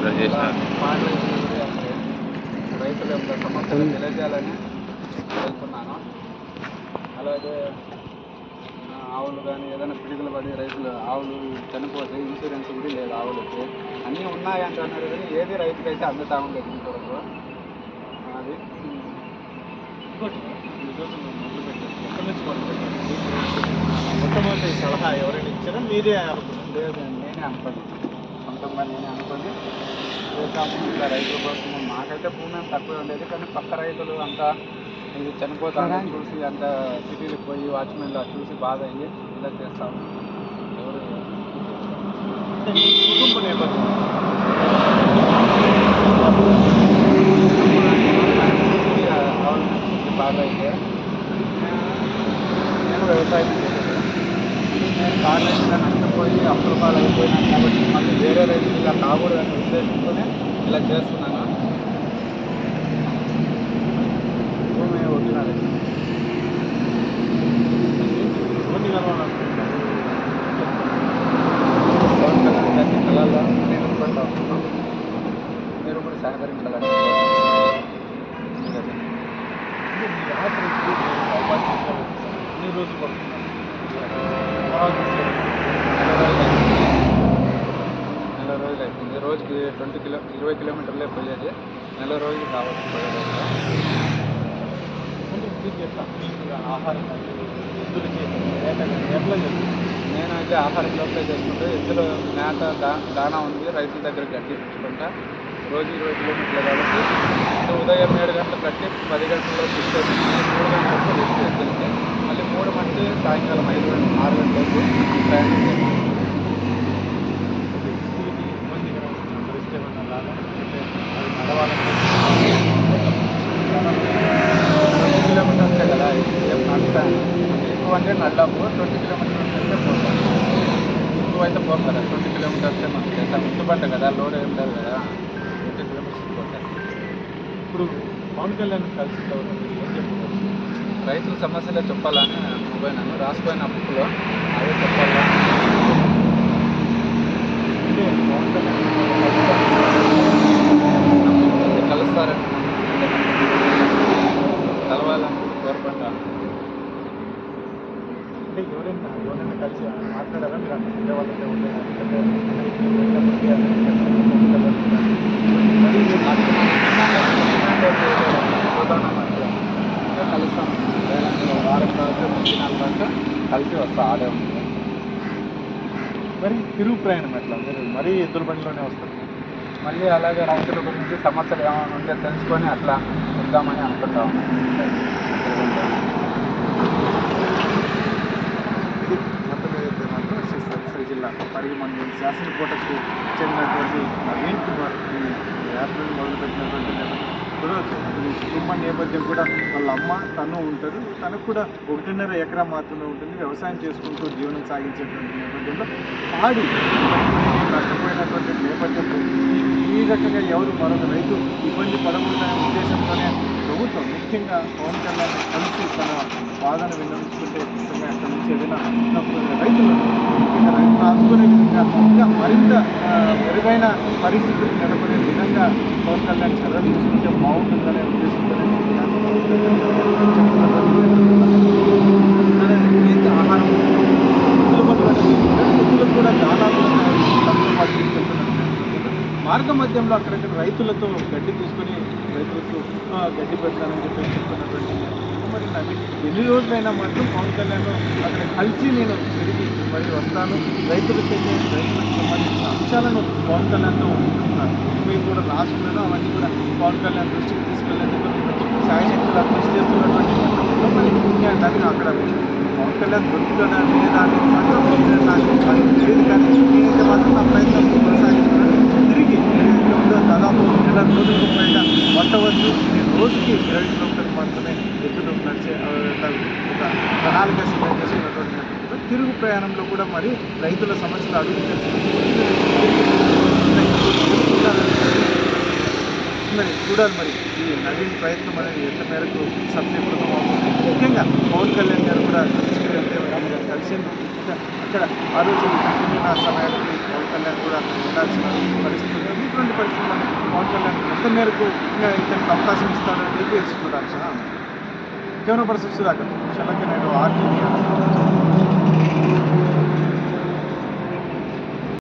విడుదల రైతుల యొక్క సమస్యలు తెలియజేయాలని వెళ్తున్నాను అలాగే ఆవులు కానీ ఏదైనా పిడుగులు పడి రైతులు ఆవులు చనిపోతే ఇన్సూరెన్స్ కూడా లేదు ఆవులకి అన్నీ ఉన్నాయి అంటున్నారు కానీ ఏది రైతుకైతే అందుతా ఉండేది ఇంతవరకు అది మొట్టమొదటి సలహా ఎవరైనా ఇచ్చారా మీరే అనుకుంటున్నారు లేదు నేనే అనుకుంటున్నాను ఇవ్వాలి అని అనుకోండి చేద్దాము ఇంకా రైతుల కోసం మాకైతే భూమి తక్కువ ఉండేది కానీ పక్క రైతులు అంతా ఇది చనిపోతారని చూసి అంత సిటీలకు పోయి వాచ్మెన్లు చూసి బాధ అయ్యి ఇలా చేస్తాము. ఎవరు? కుటుంబ నేపథ్యం ఆవుల నుంచి బాగా అయితే నేను వ్యవసాయం చేసేది నేను కాలేజీలో నష్టపోయి అప్పుల పాలు అయిపోయినాను కాబట్టి మళ్ళీ వేరే రైతులు ఇలా కాకూడదనే ఉద్దేశంతోనే ఇలా చేస్తున్నాను భూమి ఉంటున్నారు ఎవరిని కలవాలనుకుంటున్నారు కళల్లో నేను మీరు కూడా సహకరించాలని ఎన్ని రోజులు నెల రోజులు అవుతుంది రోజుకి ట్వంటీ కిలో ఇరవై కిలోమీటర్లే పోయేది నెల రోజులు కావచ్చు ఆహారం నేనైతే ఆహారం లోపలే చేసుకుంటే ఇందులో మేత దా దానా ఉంది రైతుల దగ్గర గడ్డి తెచ్చుకుంటా. రోజు ఇరవై కిలోమీటర్లు కాబట్టి ఉదయం ఏడు గంటలకు కట్టి పది గంటల్లో తీసుకొని మూడు గంటలకు ఎద్దులకి మళ్ళీ మూడు మంది సాయంకాలం ఐదు గంటల ఆరు గంటలకు ప్రయాణం చేస్తాం వీటికి ఇబ్బందికరమైన పరిస్థితి ఏమన్నా రాదా అంటే అది నడవాలంటే ట్వంటీ కిలోమీటర్సే కదా ఏం నడుస్తాను ఎక్కువ అంటే నడ్డాము ట్వంటీ కిలోమీటర్స్ అంటే పోతాం. ఎక్కువ అయితే పోం కదా ట్వంటీ కిలోమీటర్స్ మనకి చేస్తాం ఇంటి కదా లోడ్ ఏం లేదు కదా ట్వంటీ కిలోమీటర్స్ పోతాం. ఇప్పుడు పవన్ కళ్యాణ్ కలిసి మీరు ఏం రైతుల సమస్యలే చెప్పాలని పోయినాను రాసిపోయిన బుక్లో అదే చెప్పాలా? అంటే పవన్ కళ్యాణ్ కలుస్తారని కలవాలని కోరుకుంటాను. అంటే ఎవరైనా ఎవరైనా కలిసి మాట్లాడారా మీరు అంటే ఉండే వాళ్ళతో కలిసి కలుస్తాం వారం తర్వాత మూడు తర్వాత కలిసి వస్తా ఆడే ఉంటుంది మరి తిరుగు ప్రయాణం ఎట్లా మీరు మరీ ఎద్దుల బండిలోనే వస్తారు మళ్ళీ అలాగే రైతుల గురించి సమస్యలు ఏమైనా ఉంటే తెలుసుకొని అట్లా వద్దామని అనుకుంటా పరిగి శాసనకోటకు చెందినటువంటి నవీన్ కుమార్ ఈ యాత్రను మొదలుపెట్టినటువంటి నేపథ్యం కుటుంబ నేపథ్యం కూడా వాళ్ళ అమ్మ తను ఉంటారు. తనకు కూడా ఒకటిన్నర ఎకరా మాత్రమే ఉంటుంది. వ్యవసాయం చేసుకుంటూ జీవనం సాగించేటువంటి నేపథ్యంలో పాడి నష్టపోయినటువంటి నేపథ్యంలో ఈ- ఈ రకంగా ఎవరు మరొక రైతు ఇబ్బంది పడకూడదనే ఉద్దేశంతోనే ప్రభుత్వం ముఖ్యంగా పవన్ కళ్యాణ్ కలిసి తన వాదన విన్నవించుకుంటే ముఖ్యంగా అక్కడి నుంచి ఏదైనా రైతులను ముఖ్యంగా రైతులు ఆదుకునే విధంగా ఇంకా మరింత మెరుగైన పరిస్థితులు నెలకొనే విధంగా పవన్ కళ్యాణ్ చర్యలు తీసుకుంటే బాగుంటుందనే ఉద్దేశంతో ఆహారం. ఎద్దుల కూడా దానాలు మార్గ మధ్యంలో అక్కడక్కడ రైతులతో గడ్డి తీసుకొని రైతులకు గడ్డి పెడతానని చెప్పి చెప్తున్నటువంటి మరి నాకు ఎన్ని రోజులైనా మాత్రం పవన్ కళ్యాణ్ అక్కడ కలిసి నేను తిరిగి మరి వస్తాను. రైతులకు అయితే రైతులకు సంబంధించిన అంశాలను పవన్ కళ్యాణ్తో ఉంటున్నాను మీరు కూడా రాష్ట్రంలో అవన్నీ కూడా పవన్ కళ్యాణ్ దృష్టికి తీసుకెళ్ళేందుకు సాయశక్తులు కృషి చేస్తున్నటువంటి మరి ఇంకా నన్ను అక్కడ పవన్ కళ్యాణ్ దొరుకుతాడా లేదా అనేది నాకు అది తెలియదు కానీ నేనైతే మాత్రం నా ప్రయత్నం ఏదైతే ఉందో దాదాపు నెల రోజులకు బయట పట్టవచ్చు నేను రోజుకి ఇరవై కిలోమీటర్లు మాత్రమే ఎత్తులు నడిచే ఒక ప్రణాళిక సిద్ధం చేసుకున్నటువంటి తిరుగు ప్రయాణంలో కూడా మరి రైతుల సమస్యలు అడుగు మరి చూడాలి మరి ఈ నవీన్ ప్రయత్నం అనేది ఎంత మేరకు సఫలీకృతం అవుతుంది. ముఖ్యంగా పవన్ కళ్యాణ్ గారు కూడా కలిసి కలిసేందుకు అక్కడ ఆ రోజు సమయానికి పవన్ కళ్యాణ్ కూడా ఉండాల్సిన పరిస్థితి ఎటువంటి పరిస్థితులు పవన్ కళ్యాణ్ ఎంత మేరకు ఇంకా ఇతనికి అవకాశం ఇస్తాడని చెప్పి వేసి చూడాలి సార్. కేవలం పరిస్థితి చూడాలి శలక నేను ఆర్టీ